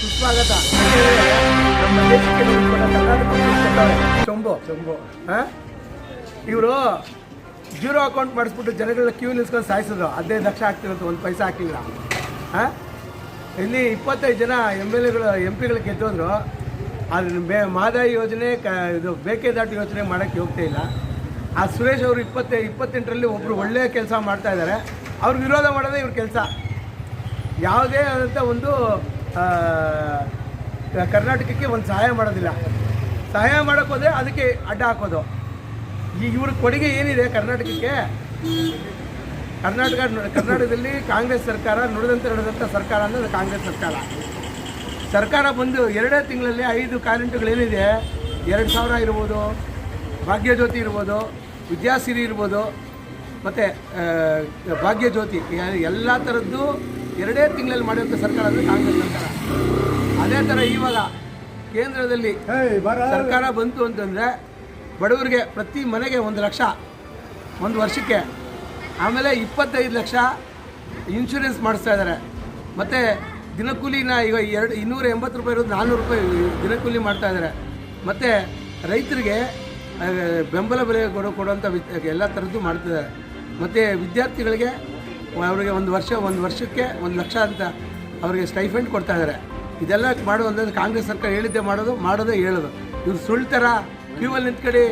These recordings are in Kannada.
ಸುಸ್ವಾಗತ. ನಮ್ಮ ದೇಶಕ್ಕೆ ಚೊಂಬು ಇವರು ಜೀರೋ ಅಕೌಂಟ್ ಮಾಡಿಸ್ಬಿಟ್ಟು ಜನಗಳನ್ನ ಕ್ಯೂ ನಿಲ್ಸ್ಕೊಂಡು ಸಾಯಿಸಿದ್ರು ಹದಿನೈದು ಲಕ್ಷ ಆಗ್ತಿರೋದು. ಒಂದು ಪೈಸಾ ಹಾಕಿಲ್ಲ. ಹಾಂ? ಇಲ್ಲಿ ಇಪ್ಪತ್ತೈದು ಜನ ಎಂ ಎಲ್ ಎಗಳು, ಎಂ ಪಿಗಳು ಗೆದ್ದೋದ್ರು. ಆದರೆ ಬೇ ಮಾದಾಯಿ ಯೋಜನೆ, ಕ ಇದು ಬೇಕೆದಾಟು ಯೋಜನೆ ಮಾಡೋಕ್ಕೆ ಹೋಗ್ತಾ ಇಲ್ಲ. ಆ ಸುರೇಶ್ ಅವರು ಇಪ್ಪತ್ತೈ, ಇಪ್ಪತ್ತೆಂಟರಲ್ಲಿ ಒಬ್ಬರು ಒಳ್ಳೆಯ ಕೆಲಸ ಮಾಡ್ತಾ ಇದ್ದಾರೆ ಅವ್ರಿಗೆ ವಿರೋಧ ಮಾಡೋದೇ ಇವ್ರ ಕೆಲಸ. ಯಾವುದೇ ಆದಂಥ ಒಂದು ಕರ್ನಾಟಕಕ್ಕೆ ಒಂದು ಸಹಾಯ ಮಾಡೋದಿಲ್ಲ. ಸಹಾಯ ಮಾಡೋಕ್ಕೆ ಹೋದರೆ ಅದಕ್ಕೆ ಅಡ್ಡ ಹಾಕೋದು. ಈ ಇವ್ರ ಕೊಡುಗೆ ಏನಿದೆ ಕರ್ನಾಟಕಕ್ಕೆ? ಕರ್ನಾಟಕ, ಕರ್ನಾಟಕದಲ್ಲಿ ಕಾಂಗ್ರೆಸ್ ಸರ್ಕಾರ, ನುಡಿದಂತೆ ನಡೆದಂಥ ಸರ್ಕಾರ ಅಂದರೆ ಕಾಂಗ್ರೆಸ್ ಸರ್ಕಾರ. ಸರ್ಕಾರ ಬಂದು ಎರಡೇ ತಿಂಗಳಲ್ಲಿ ಐದು ಕಾರೆಂಟುಗಳೇನಿದೆ ಎರಡು ಸಾವಿರ ಇರ್ಬೋದು, ಭಾಗ್ಯಜ್ಯೋತಿ ಇರ್ಬೋದು, ವಿದ್ಯಾಸಿರಿ ಇರ್ಬೋದು, ಮತ್ತು ಭಾಗ್ಯಜ್ಯೋತಿ, ಎಲ್ಲ ಥರದ್ದು ಎರಡೇ ತಿಂಗಳಲ್ಲಿ ಮಾಡಿದಂಥ ಸರ್ಕಾರ ಅಂದ್ರೆ ಕಾಂಗ್ರೆಸ್ ಸರ್ಕಾರ. ಅದೇ ಥರ ಇವಾಗ ಕೇಂದ್ರದಲ್ಲಿ ಸರ್ಕಾರ ಬಂತು ಅಂತಂದರೆ ಬಡವರಿಗೆ ಪ್ರತಿ ಮನೆಗೆ ಒಂದು ಲಕ್ಷ ಒಂದು ವರ್ಷಕ್ಕೆ. ಆಮೇಲೆ ಇಪ್ಪತ್ತೈದು ಲಕ್ಷ ಇನ್ಶೂರೆನ್ಸ್ ಮಾಡಿಸ್ತಾ ಇದ್ದಾರೆ ಮತ್ತು ದಿನಕೂಲಿನ ಈಗ ಎರಡು ಇನ್ನೂರ ಎಂಬತ್ತು ರೂಪಾಯಿ ಇರೋದು ನಾನ್ನೂರು ರೂಪಾಯಿ ದಿನಕೂಲಿ ಮಾಡ್ತಾ ಇದ್ದಾರೆ ಮತ್ತು ರೈತರಿಗೆ ಬೆಂಬಲ ಬೆಲೆ ಕೊಡೋ ಕೊಡುವಂಥ ಎಲ್ಲ ಥರದ್ದು ಮಾಡ್ತಿದ್ದಾರೆ. ಮತ್ತು ವಿದ್ಯಾರ್ಥಿಗಳಿಗೆ ಅವರಿಗೆ ಒಂದು ವರ್ಷ, ಒಂದು ವರ್ಷಕ್ಕೆ ಒಂದು ಲಕ್ಷ ಅಂತ ಅವರಿಗೆ ಸ್ಟೈಫೆಂಡ್ ಕೊಡ್ತಾ ಇದ್ದಾರೆ ಇದೆಲ್ಲ ಮಾಡೋದು ಕಾಂಗ್ರೆಸ್ ಸರ್ಕಾರ ಹೇಳಿದ್ದೆ ಮಾಡೋದು, ಮಾಡೋದೇ ಹೇಳೋದು. ಇವ್ರು ಸುಳ್ಳು ಥರ ಕ್ಯೂ ಅಲ್ಲಿ ನಿಂತ್ಕಡೆ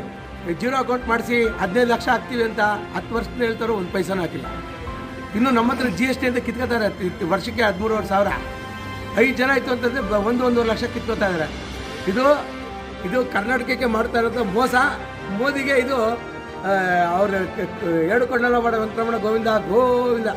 ಜೀರೋ ಅಕೌಂಟ್ ಮಾಡಿಸಿ ಹದಿನೈದು ಲಕ್ಷ ಹಾಕ್ತೀವಿ ಅಂತ ಹತ್ತು ವರ್ಷದಿಂದ ಹೇಳ್ತಾರೋ ಒಂದು ಪೈಸಾನೂ ಹಾಕಿಲ್ಲ. ಇನ್ನು ನಮ್ಮ ಹತ್ರ ಜಿ ಎಸ್ ಟಿ ಅಂತ ಕಿತ್ಕೋತಾರೆ ವರ್ಷಕ್ಕೆ ಹದಿಮೂರುವರೆ ಸಾವಿರ. ಐದು ಜನ ಆಯಿತು ಅಂತಂದರೆ ಒಂದು, ಒಂದೂವರೆ ಲಕ್ಷ ಕಿತ್ಕೋತಾ ಇದ್ದಾರೆ ಇದು ಇದು ಕರ್ನಾಟಕಕ್ಕೆ ಮಾಡ್ತಾ ಇರೋದು ಮೋಸ. ಮೋದಿಗೆ ಇದು ಅವ್ರ ಎರಡು ಕೊಂಡೆಲ್ಲ ಮಾಡೋ ವೆಂಕಟರಮಣ ಗೋವಿಂದ ಗೋವಿಂದ.